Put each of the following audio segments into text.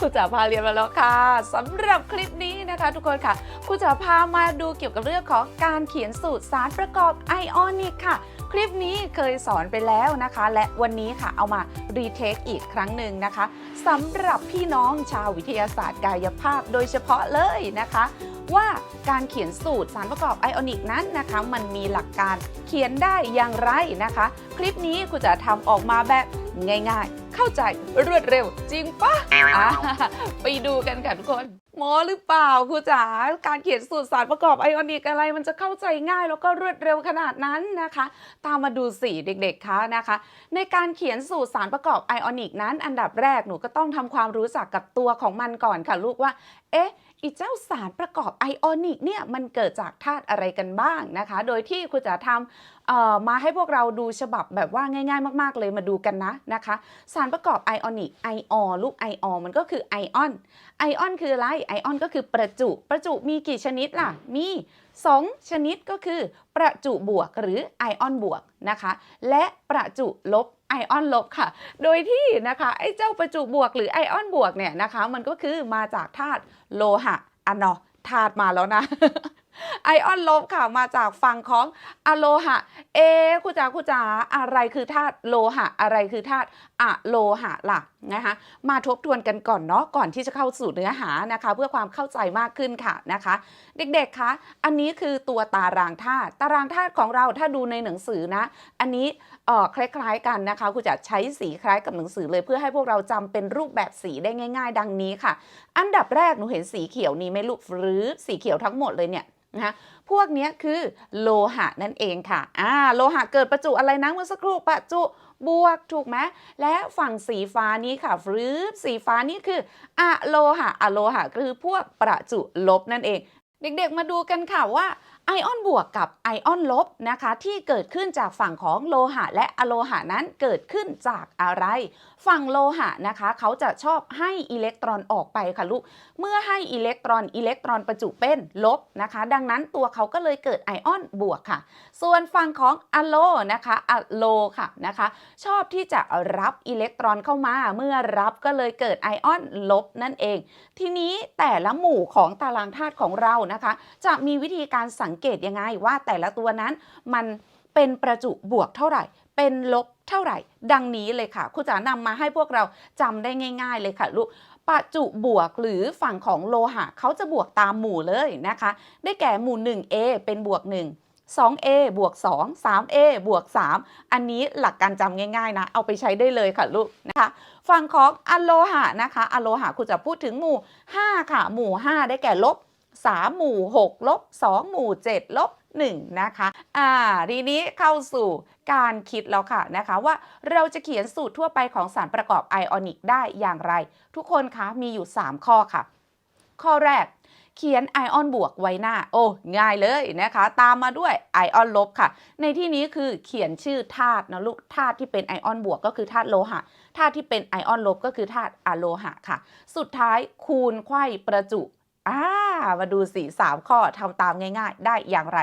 ครูจ๋าพาเรียนมาแล้วค่ะสำหรับคลิปนี้นะคะ ทุกคนค่ะครูจ๋าพามาดูเกี่ยวกับเรื่องของการเขียนสูตรสารประกอบไอออนิกค่ะ คลิปนี้เคยสอนไปแล้วนะคะ และวันนี้ค่ะเอามารีเทคอีกครั้งหนึ่งนะคะสำหรับพี่น้องชาววิทยาศาสตร์กายภาพโดยเฉพาะเลยนะคะ ว่าการเขียนสูตรสารประกอบไอออนิกนั้นนะคะ มันมีหลักการเขียนได้อย่างไรนะคะ คลิปนี้ครูจะทำออกมาแบบง่าย ๆ เข้าใจรวดเร็ว จริงปะอะไปดูกันค่ะทุกคนหมอหรือเปล่าครูจ๋าการเขียนสูตรสารประกอบไอออนิกอะไรมันจะเข้าใจง่ายแล้วก็รวดเร็วขนาดนั้นนะคะ ตามมาดูสิเด็กๆคะนะคะ ในการเขียนสูตรสารประกอบไอออนิกนั้น อันดับแรกหนูก็ต้องทำความรู้จักกับตัวของมันก่อนค่ะลูกว่า เอ๊ะอีเจ้าสารประกอบไอออนิกเนี่ยมันเกิดจากธาตุอะไรกันบ้างนะคะ โดยที่ครูจะทำมาให้พวกเราดูฉบับแบบว่าง่าย ๆ มาก ๆ เลยมาดูกันนะนะคะ สารประกอบไอออนิกไอออลูกไอออมันก็คือไอออน ไอออนคืออะไร ไอออนก็คือประจุ ประจุมีกี่ชนิดล่ะ มี 2 ชนิดก็คือ ประจุบวกหรือไอออนบวกนะคะ และประจุลบไอออนลบค่ะ โดยที่นะคะไอเจ้าประจุบวกหรือไอออนบวกเนี่ยนะคะ มันก็คือมาจากธาตุโลหะอันเนาะธาตุมาแล้วนะ ไอออนลบค่ะมาจากฝั่งของอะโลหะ เอครูจ๋าครูจ๋าอะไรคือธาตุโลหะ อะไรคือธาตุอะโลหะล่ะนะคะมาทบทวนกันก่อนเนาะก่อนที่จะเข้าสู่เนื้อหานะคะ เพื่อความเข้าใจมากขึ้นค่ะนะคะ เด็กๆคะอันนี้คือตัวตารางธาตุตารางธาตุของเราถ้าดูในหนังสือนะ อันนี้เอ่อคล้ายๆกันนะคะครูจะใช้สีคล้ายกับหนังสือเลยเพื่อให้พวกเราจำเป็นรูปแบบสีได้ง่าย ๆ ดังนี้ค่ะ อันดับแรกหนูเห็นสีเขียวนี้ไหมลูกหรือสีเขียวทั้งหมดเลยเนี่ย นะคะพวกนี้คือโลหะนั่นเองค่ะอ่าโลหะเกิดประจุอะไรนะเมื่อสักครู่ประจุบวกถูกไหมและฝั่งสีฟ้านี้ค่ะฟรืบสีฟ้านี้คืออะโลหะอะโลหะคือพวกประจุลบนั่นเอง เด็กๆมาดูกันค่ะว่า ไอออนบวกกับไอออนลบนะคะ ที่เกิดขึ้นจากฝั่งของโลหะและอะโลหะนั้นเกิดขึ้นจากอะไร ฝั่งโลหะนะคะ เขาจะชอบให้อิเล็กตรอนออกไปค่ะลูก เมื่อให้อิเล็กตรอนอิเล็กตรอนประจุเป็นลบนะคะ ดังนั้นตัวเขาก็เลยเกิดไอออนบวกค่ะ ส่วนฝั่งของอะโลนะคะอะโลค่ะนะคะ ชอบที่จะรับอิเล็กตรอนเข้ามา เมื่อรับก็เลยเกิดไอออนลบนั่นเอง ทีนี้แต่ละหมู่ของตารางธาตุของเรานะคะ จะมีวิธีการสังงเกตยังไงว่าแต่ละตัวนั้นมันเป็นประจุบวกเท่าไหร่ เป็นลบเท่าไหร่ ดังนี้เลยค่ะครูจ๋านำมาให้พวกเราจำได้ง่าย ๆ เลยค่ะลูกประจุบวกหรือฝั่งของโลหะเขาจะบวกตามหมู่เลยนะคะ ได้แก่หมู่ 1A เป็นบวก 1 2A บวก 2 3A บวก 3 อันนี้หลักการจำง่ายๆนะ เอาไปใช้ได้เลยค่ะลูกนะคะ ฝั่งของอะโลหะนะคะอะโลหะครูจะพูดถึงหมู่ 5 ค่ะ หมู่ 5 ได้แก่ลบ 3 หมู่ 6 ลบ 2 หมู่ 7 ลบ 1 นะคะ อ่า ทีนี้เข้าสู่การคิดแล้วค่ะนะคะว่าเราจะเขียนสูตรทั่วไปของสารประกอบไอออนิกได้อย่างไร ทุกคนคะมีอยู่ 3 ข้อค่ะ ข้อแรกเขียนไอออนบวกไว้หน้า โอ้ง่ายเลยนะคะ ตามมาด้วยไอออนลบค่ะ ในที่นี้คือเขียนชื่อธาตุนะลูกธาตุที่เป็นไอออนบวกก็คือธาตุโลหะธาตุที่เป็นไอออนลบก็คือธาตุอะโลหะค่ะ สุดท้ายคูณไขว้ประจุอ่า มาดูสีสามข้อทำตามง่ายๆ ได้อย่างไร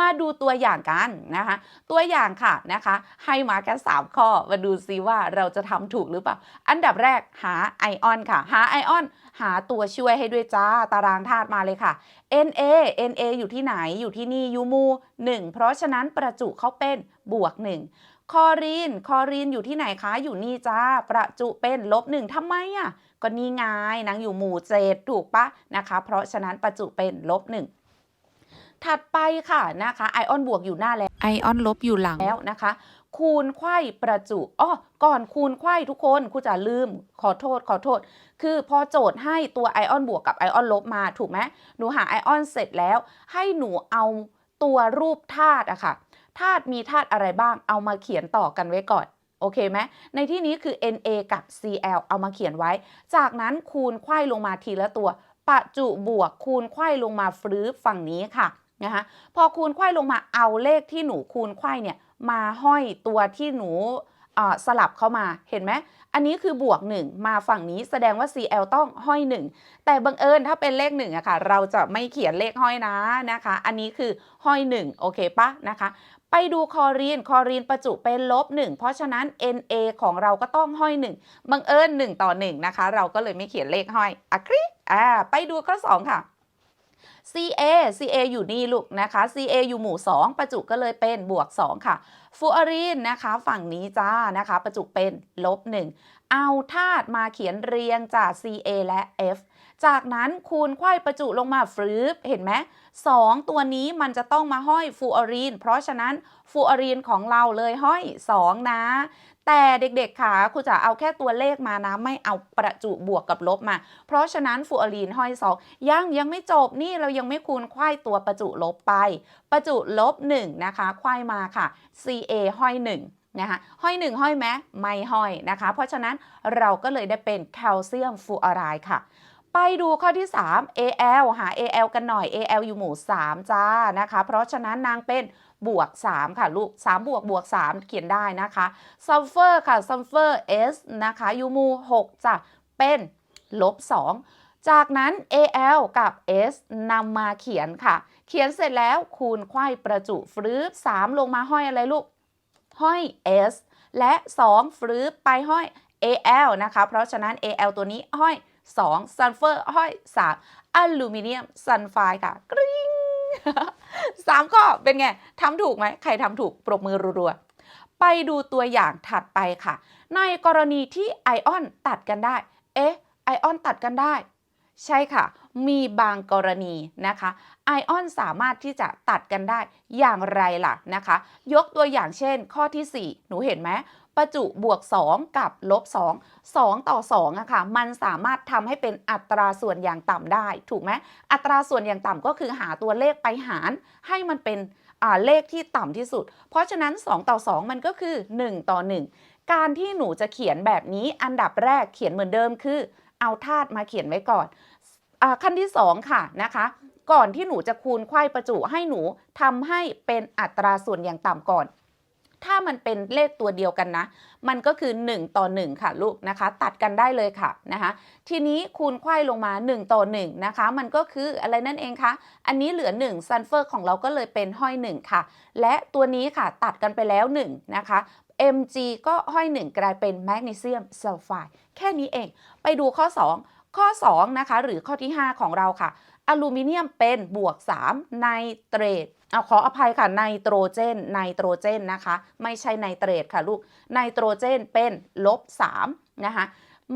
มาดูตัวอย่างกันนะคะ ตัวอย่างค่ะนะคะ ให้มาแค่3ข้อมาดูซิว่าเราจะทำถูกหรือเปล่า อันดับแรกหาไอออนค่ะ หาไอออนหาตัวช่วยให้ด้วยจ้า ตารางธาตุมาเลยค่ะ Na Na อยู่ที่ไหนอยู่ที่นี่ยูมู1 เพราะฉะนั้นประจุเขาเป็นบวก 1 คอรีน คอรีนอยู่ที่ไหนคะ อยู่นี่จ้า ประจุเป็นลบหนึ่งทำไมอะ ก็นี่ไงนางอยู่หมู่เจดถูกปะนะคะ เพราะฉะนั้นประจุเป็นลบหนึ่งถัดไปค่ะนะคะ ไอออนบวกอยู่หน้าแล้ว ไอออนลบอยู่หลังแล้วนะคะ คูณไขว้ประจุอ้อก่อนคูณไขว้ทุกคนครูจะลืมขอโทษขอโทษ คือพอโจทย์ให้ตัวไอออนบวกกับไอออนลบมาถูกไหมหนูหาไอออนเสร็จแล้ว ให้หนูเอาตัวรูปธาตุอะค่ะ ธาตุมีธาตุอะไรบ้าง เอามาเขียนต่อกันไว้ก่อน โอเคไหมในที่นี้คือ Na กับ Cl เอามาเขียนไว้ จากนั้นคูณไขว้ลงมาทีละตัว ประจุบวกคูณไขว้ลงมาฟื้ฝั่งนี้ค่ะนะคะพอคูณไขว้ลงมาเอาเลขที่หนูคูณไขว้เนี่ยมาห้อยตัวที่หนู สลับเข้ามาเห็นไหมอันนี้คือบวก 1 มาฝั่งนี้แสดงว่า Cl ต้องห้อย 1 แต่บังเอิญถ้าเป็นเลข1อะค่ะ เราจะไม่เขียนเลขห้อยนะนะคะ อันนี้คือห้อย 1 โอเคปะนะคะ ไปดูคอรีน คอรีนประจุเป็นลบ 1 เพราะฉะนั้น Na ของเราก็ต้องห้อย 1 บังเอิญ 1 ต่อ 1 นะคะ เราก็เลยไม่เขียนเลขห้อยอะคริอ่าไปดูข้อ2ค่ะ Ca Ca อยู่นี่ลูกนะคะ Ca อยู่หมู่ 2 ประจุก็เลยเป็นบวก 2 ค่ะฟูออรีนนะคะฝั่งนี้จ้านะคะ ประจุเป็นลบ 1 เอาธาตุมาเขียนเรียงจาก Ca และ F จากนั้นคูณไขว้ประจุลงมาฟรืบเห็นไหมสองตัวนี้มันจะต้องมาห้อยฟูออรีน เพราะฉะนั้นฟูออรีนของเราเลยห้อย 2 นะ แต่เด็กๆค่ะครูจะเอาแค่ตัวเลขมานะไม่เอาประจุบวกกับลบมา เพราะฉะนั้นฟูออรีนห้อย2ยังยังไม่จบนี่เรายังไม่คูณไขว้ตัวประจุลบไป ประจุลบ1นะคะไขว้มาค่ะ Ca ห้อย1นะคะห้อย1ห้อยไหมไม่ห้อยนะคะ เพราะฉะนั้นเราก็เลยได้เป็นแคลเซียมฟูออไรด์ค่ะ ไปดูข้อที่ 3 Al หา Al กันหน่อย Al อยู่หมู่ 3 จ้านะคะ เพราะฉะนั้นนางเป็น บวก 3 ค่ะลูก 3 บวกบวก 3 เขียนได้นะคะซัลเฟอร์ค่ะซัลเฟอร์ S นะคะอยู่หมู่6จ้ะเป็นลบ 2 จากนั้น Al กับ S นำมาเขียนค่ะ เขียนเสร็จแล้วคูณไขว้ประจุฟรืบ3 ลงมาห้อยอะไรลูก ห้อย S และ 2 ฟรืบไปห้อย Al นะคะ เพราะฉะนั้น Al ตัวนี้ห้อย2ซัลเฟอร์ห้อย 3 อลูมิเนียมซัลไฟด์ค่ะกริ๊ง สามข้อเป็นไงทำถูกไหมใครทำถูกปรบมือรัวๆ ไปดูตัวอย่างถัดไปค่ะ ในกรณีที่ไอออนตัดกันได้ เอ๊ะ ไอออนตัดกันได้ ใช่ค่ะ มีบางกรณีนะคะ ไอออนสามารถที่จะตัดกันได้อย่างไรล่ะนะคะ ยกตัวอย่างเช่น ข้อที่ 4 หนูเห็นไหม ประจุบวก 2 กับลบ 2 2 ต่อ2อะค่ะ มันสามารถทำให้เป็นอัตราส่วนอย่างต่ำได้ ถูกไหมอัตราส่วนอย่างต่ำก็คือหาตัวเลขไปหาร ให้มันเป็นเลขที่ต่ำที่สุด เพราะฉะนั้น 2 ต่อ 2 มันก็คือ 1 ต่อ 1 การที่หนูจะเขียนแบบนี้อันดับแรกเขียนเหมือนเดิมคือ เอาธาตุมาเขียนไว้ก่อนอขั้นที่ 2 ค่ะนะคะก่อนที่หนูจะคูณไขว้ประจุให้หนูทำให้เป็นอัตราส่วนอย่างต่ำก่อน ถ้ามันเป็นเลขตัวเดียวกันนะ มันก็คือ 1 ต่อ 1 ค่ะลูกนะคะ ตัดกันได้เลยค่ะนะคะทีนี้คูณไขว้ลงมา 1 ต่อ 1 นะคะ มันก็คืออะไรนั่นเองคะอันนี้เหลือ1ซัลเฟอร์ของเราก็เลยเป็นห้อย 1 ค่ะ และตัวนี้ค่ะตัดกันไปแล้ว 1 นะคะ Mg ก็ห้อย 1 กลายเป็นแมกนีเซียมซัลไฟด์แค่นี้เอง ไปดูข้อ 2 ข้อ 2 นะคะ หรือข้อที่ 5 ของเราค่ะ อลูมิเนียมเป็นบวก 3 ไนเตรตเอาขออภัยค่ะไนโตรเจนไนโตรเจนนะคะ ไม่ใช่ไนเตรตค่ะลูกไนโตรเจนเป็นลบ3นะคะ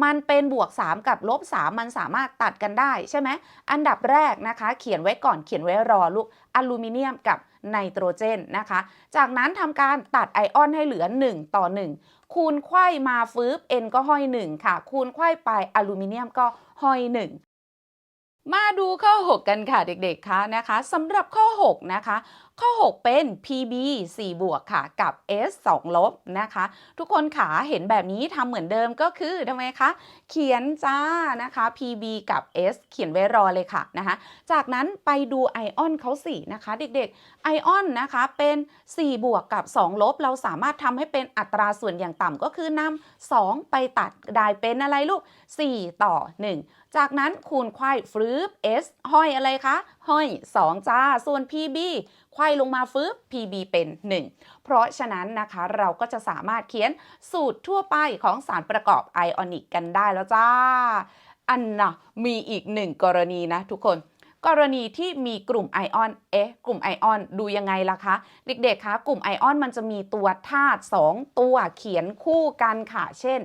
มันเป็นบวก 3 กับลบ3มันสามารถตัดกันได้ใช่ไหมอันดับแรกนะคะ เขียนไว้ก่อนเขียนไว้รอลูกอลูมิเนียมกับไนโตรเจนนะคะ จากนั้นทำการตัดไอออนให้เหลือ 1 ต่อ 1 คูณไขว้มาฟืบ N ก็ห้อย 1 ค่ะ คูณไขว้ไปอลูมิเนียมก็ห้อย 1 มาดูข้อ 6 กันค่ะเด็กๆคะนะคะสำหรับข้อ 6 นะคะ ข้อ 6 เป็น PB 4 บวกค่ะ กับ S 2 ลบนะคะ ทุกคนขาเห็นแบบนี้ทำเหมือนเดิมก็คือทำไมคะ เขียนจ้านะคะ PB กับ S เขียนไว้รอเลยค่ะนะคะ จากนั้นไปดูไอออนเขาสินะคะ เด็กๆ ไอออนนะคะเป็น 4 บวกกับ 2 ลบ เราสามารถทำให้เป็นอัตราส่วนอย่างต่ำก็คือนำ2 ไปตัดได้เป็นอะไรลูก 4 ต่อ 1 จากนั้นคูณไขว้ฟรืบ S ห้อยอะไรคะ ห้อย 2 จ้า ส่วน PB ไขว้ลงมาฟืบ PB เป็น 1 เพราะฉะนั้นนะคะเราก็จะสามารถเขียนสูตรทั่วไปของสารประกอบไอออนิกกันได้แล้วจ้า อันนะมีอีกหนึ่งกรณีนะทุกคนกรณีที่มีกลุ่มไอออน เอ๊ะ กลุ่มไอออนดูยังไงล่ะคะ เด็กๆ คะ กลุ่มไอออนมันจะมีตัวธาตุ2ตัวเขียนคู่กันค่ะ เช่น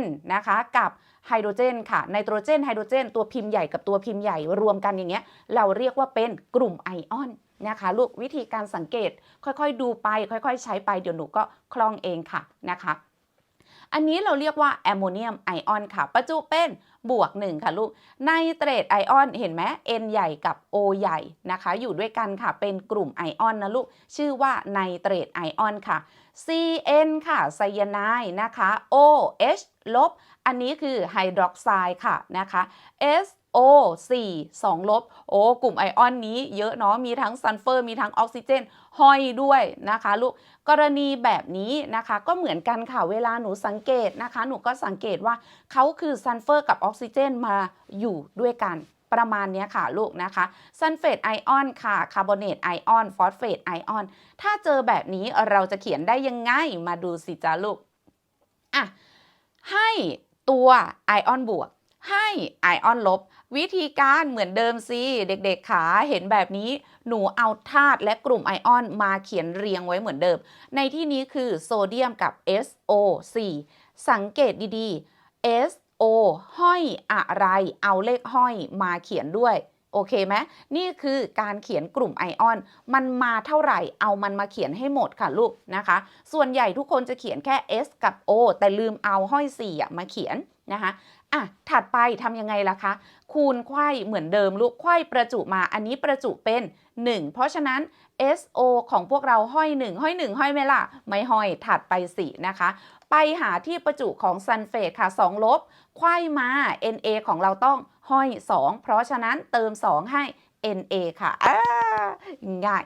N นะคะกับไฮโดรเจนค่ะไนโตรเจนไฮโดรเจน ตัวพิมพ์ใหญ่กับตัวพิมพ์ใหญ่รวมกันอย่างเงี้ยเราเรียกว่าเป็นกลุ่มไอออนนะคะลูกวิธีการสังเกตค่อยๆ ดูไป ค่อยๆ ใช้ไปเดี๋ยวหนูก็คล่องเองค่ะนะคะ อันนี้เราเรียกว่าแอมโมเนียมไอออนค่ะ ประจุเป็น บวก 1 ค่ะลูกไนเตรตไอออนเห็นไหม N ใหญ่กับ O ใหญ่นะคะ อยู่ด้วยกันค่ะ เป็นกลุ่มไอออนนะลูก ชื่อว่าไนเตรตไอออนค่ะ CN ค่ะไซยาไนด์นะคะ OH ลบ อันนี้คือไฮดรอกไซด์ค่ะนะคะ SO 4 2 ลบ โอ้ กลุ่มไอออนนี้เยอะเนาะ มีทั้งซัลเฟอร์ มีทั้งออกซิเจน ห้อยด้วยนะคะลูก กรณีแบบนี้นะคะ ก็เหมือนกันค่ะ เวลาหนูสังเกตนะคะ หนูก็สังเกตว่าเขาคือซัลเฟอร์กับออกซิเจนมาอยู่ด้วยกันประมาณนี้ค่ะลูกนะคะซัลเฟตไอออนค่ะคาร์บอเนตไอออนฟอสเฟตไอออนถ้าเจอแบบนี้เราจะเขียนได้ยังไงมาดูสิจ้าลูกอะให้ตัวไอออนบวก ให้ไอออนลบ วิธีการเหมือนเดิมสิเด็กๆขาเห็นแบบนี้ หนูเอาธาตุและกลุ่มไอออนมาเขียนเรียงไว้เหมือนเดิม ในที่นี้คือโซเดียมกับ SO4 สังเกตดีๆ S SO ห้อยอะไร เอาเลขห้อยมาเขียนด้วย โอเคไหมนี่คือการเขียนกลุ่มไอออน มันมาเท่าไหร่ เอามันมาเขียนให้หมดค่ะลูกนะคะ ส่วนใหญ่ทุกคนจะเขียนแค่ S กับ O แต่ลืมเอาห้อย4อะมาเขียนนะคะอะถัดไปทำยังไงล่ะคะ คูณไขว้เหมือนเดิมลูกไขว้ประจุมาอันนี้ประจุเป็น 1 เพราะฉะนั้น SO ของพวกเราห้อย 1 ห้อย 1 ห้อยไหมล่ะ ไม่ห้อยถัดไป4นะคะ ไปหาที่ประจุของซัลเฟตค่ะ2ลบไขว้มา Na ของเราต้องห้อย 2 เพราะฉะนั้นเติม 2 ให้ Na ค่ะอ่าง่าย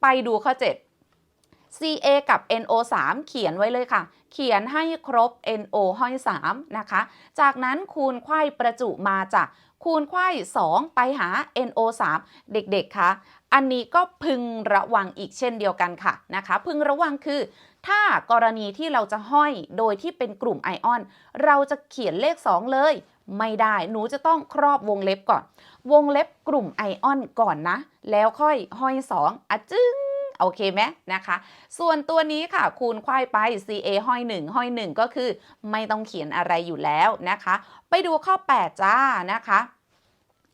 ไปดูข้อ 7 Ca กับ NO3 เขียนไว้เลยค่ะ เขียนให้ครบ NO ห้อย 3 นะคะ จากนั้นคูณไขว้ประจุมาจากคูณไขว้2 ไปหา NO3 เด็กๆ คะ อันนี้ก็พึงระวังอีกเช่นเดียวกันค่ะนะคะ พึงระวังคือ ถ้ากรณีที่เราจะห้อยโดยที่เป็นกลุ่มไอออน เราจะเขียนเลข 2 เลยไม่ได้ หนูจะต้องครอบวงเล็บก่อน วงเล็บกลุ่มไอออนก่อนนะ แล้วค่อยห้อย 2อะจึ้งโอเคไหมนะคะ ส่วนตัวนี้ค่ะ คูณควายไป Ca ห้อย 1 ห้อย 1 ก็คือไม่ต้องเขียนอะไรอยู่แล้วนะคะ ไปดูข้อ 8 จ้านะคะ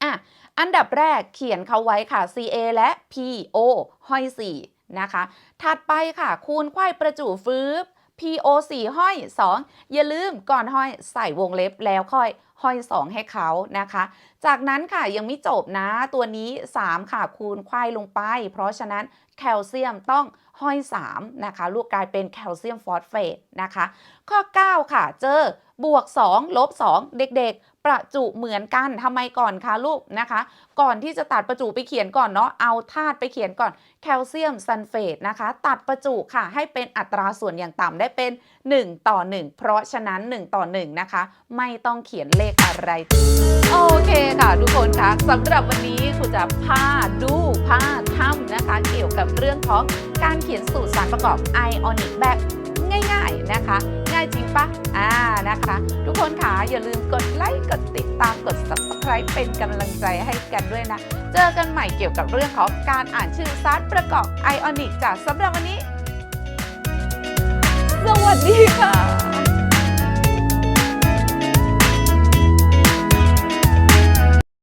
อะอันดับแรกเขียนเขาไว้ค่ะ Ca และ PO ห้อย 4 นะคะ ถัดไปค่ะ คูณควายประจุฟืบ PO 4ห้อย 2 อย่าลืมก่อนห้อยใส่วงเล็บแล้วค่อยห้อย 2 ให้เขานะคะ จากนั้นค่ะยังไม่จบนะตัวนี้ 3 ค่ะคูณควายลงไป เพราะฉะนั้นแคลเซียมต้อง ห้อย 3 นะคะ ลูกกลายเป็นแคลเซียมฟอสเฟตนะคะ ข้อ 9 ค่ะ เจอบวก 2 ลบ 2 เด็กๆ ประจุเหมือนกันทำไมก่อนคะลูกนะคะ ก่อนที่จะตัดประจุไปเขียนก่อนเนาะเอาธาตุไปเขียนก่อนแคลเซียมซัลเฟตนะคะ ตัดประจุค่ะ ให้เป็นอัตราส่วนอย่างต่ำได้เป็น 1 ต่อ 1 เพราะฉะนั้น 1 ต่อ 1 นะคะ ไม่ต้องเขียนเลขอะไร โอเคค่ะทุกคนคะสำหรับวันนี้ครูจะพาดูพาทำนะคะ เกี่ยวกับเรื่องของการเขียนสูตรสารประกอบไอออนิกแบบง่ายๆนะคะ ง่ายจริงปะอ่านะคะ ทุกคนค่ะอย่าลืมกดไลค์กดติดตามกด subscribe เป็นกำลังใจให้กันด้วยนะ เจอกันใหม่เกี่ยวกับเรื่องของการอ่านชื่อสารประกอบไอออนิกจากสำหรับวันนี้ สวัสดีค่ะ